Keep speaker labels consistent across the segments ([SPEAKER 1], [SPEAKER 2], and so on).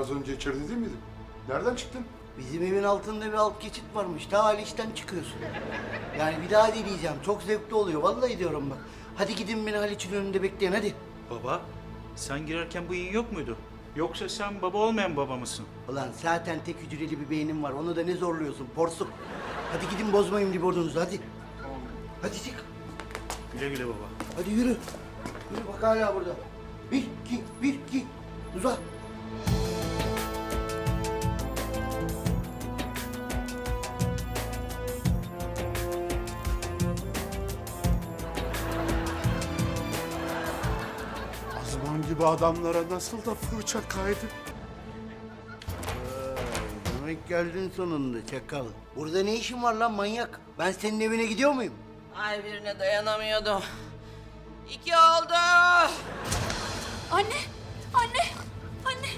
[SPEAKER 1] az önce içeride değil miydin? Nereden çıktın?
[SPEAKER 2] Bizim evin altında bir alt geçit varmış. Ta Haliç'ten çıkıyorsun. Yani bir daha deneyeceğim. Çok zevkli oluyor. Vallahi diyorum bak. Hadi gidin beni Haliç'in önünde bekleyin hadi.
[SPEAKER 3] Baba, sen girerken bu in yok muydu? Yoksa sen baba olmayan baba mısın?
[SPEAKER 2] Ulan zaten tek hücreli bir beynim var. Onu da ne zorluyorsun porsuk. Hadi gidin bozmayın libordunuzu hadi. Hadi çık.
[SPEAKER 3] Güle güle baba.
[SPEAKER 2] Hadi yürü. Yürü bak hala burada. Bir, iki, bir, iki. Uza.
[SPEAKER 1] Gibi adamlara nasıl da fırça kaydı.
[SPEAKER 2] Demek geldin sonunda çakal. Burada ne işin var lan manyak? Ben senin evine gidiyor muyum?
[SPEAKER 4] Ay birine dayanamıyordum. İki oldu.
[SPEAKER 5] Anne! Anne! Anne!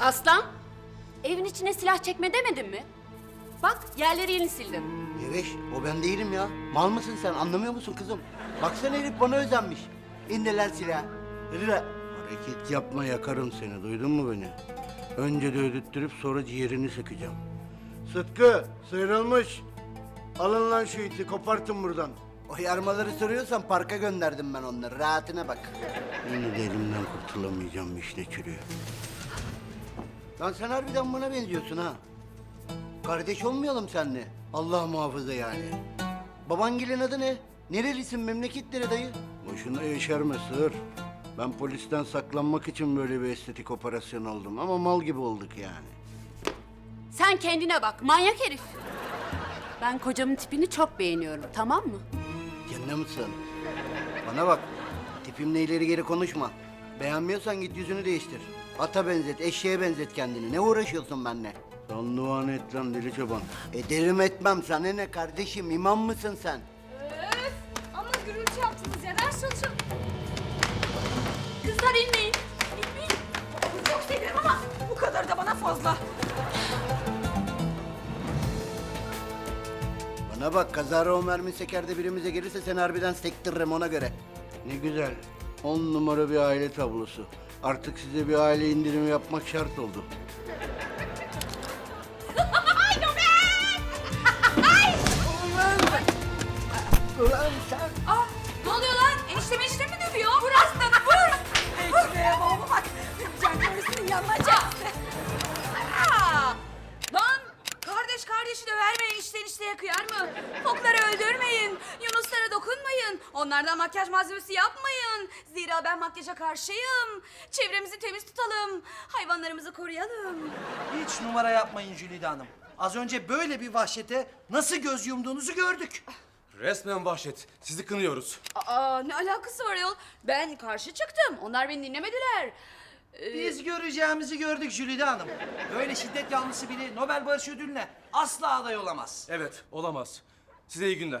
[SPEAKER 5] Aslan! Evin içine silah çekme demedim mi? Bak yerleri yeni sildim.
[SPEAKER 2] Yeveş, o ben değilim ya. Mal mısın sen, anlamıyor musun kızım? Baksana herif bana özenmiş. İndir lan silahı. Yürü lan. Hareket yapma yakarım seni, duydun mu beni? Önce de ödüttürüp sonra ciğerini sökeceğim. Sıtkı, sıyrılmış. Alın lan şu iti, kopartın buradan. O yarmaları soruyorsan parka gönderdim ben onları, rahatına bak. Yine de elimden kurtulamayacağım işte çürüyor. Lan sen harbiden bana benziyorsun ha. Kardeş olmayalım seninle. Allah muhafaza yani. Babangilin adı ne? Nerelisin memleketleri dayı? Boşuna yeşerme sığır. Ben polisten saklanmak için böyle bir estetik operasyon oldum ama mal gibi olduk yani.
[SPEAKER 5] Sen kendine bak manyak herif. Ben kocamın tipini çok beğeniyorum tamam mı?
[SPEAKER 2] Canına mısın? Bana bak. Tipimle ileri geri konuşma. Beğenmiyorsan git yüzünü değiştir. Ata benzet, eşeğe benzet kendini. Ne uğraşıyorsun benimle? Son duanı et lan deli çoban. Ederim etmem. Sana ne kardeşim? İmam mısın sen?
[SPEAKER 5] Öf! Ama gürültü yaptınız ya. Şunu şunu. Kızlar inmeyin. İnmeyin.
[SPEAKER 4] Çok seviyorum ama bu kadar da bana fazla.
[SPEAKER 2] Bana bak kazara o mermi sekerde birimize gelirse seni harbiden sektiririm ona göre. Ne güzel. On numara bir aile tablosu. Artık size bir aile indirimi yapmak şart oldu. Ulan sen...
[SPEAKER 5] Aa, ne oluyor lan? Enişteme enişte mi dövüyor? Vur aslanı vur.
[SPEAKER 4] Şuraya babama bak. Can karısının yanmayacak. Aa! Lan kardeş kardeşi dövermeyin işten işteye kıyar mı? Fokları öldürmeyin. Yunuslara dokunmayın. Onlardan makyaj malzemesi yapmayın. Zira ben makyaja karşıyım. Çevremizi temiz tutalım. Hayvanlarımızı koruyalım.
[SPEAKER 6] Hiç numara yapmayın Jülide Hanım. Az önce böyle bir vahşete nasıl göz yumduğunuzu gördük.
[SPEAKER 7] Resmen vahşet. Sizi kınıyoruz.
[SPEAKER 4] Aa ne alakası var yol? Ben karşı çıktım. Onlar beni dinlemediler. Ee,
[SPEAKER 6] Biz göreceğimizi gördük Jülide Hanım. Böyle şiddet yanlısı biri Nobel Barış Ödülü'ne asla aday olamaz.
[SPEAKER 7] Evet, olamaz. Size iyi günler.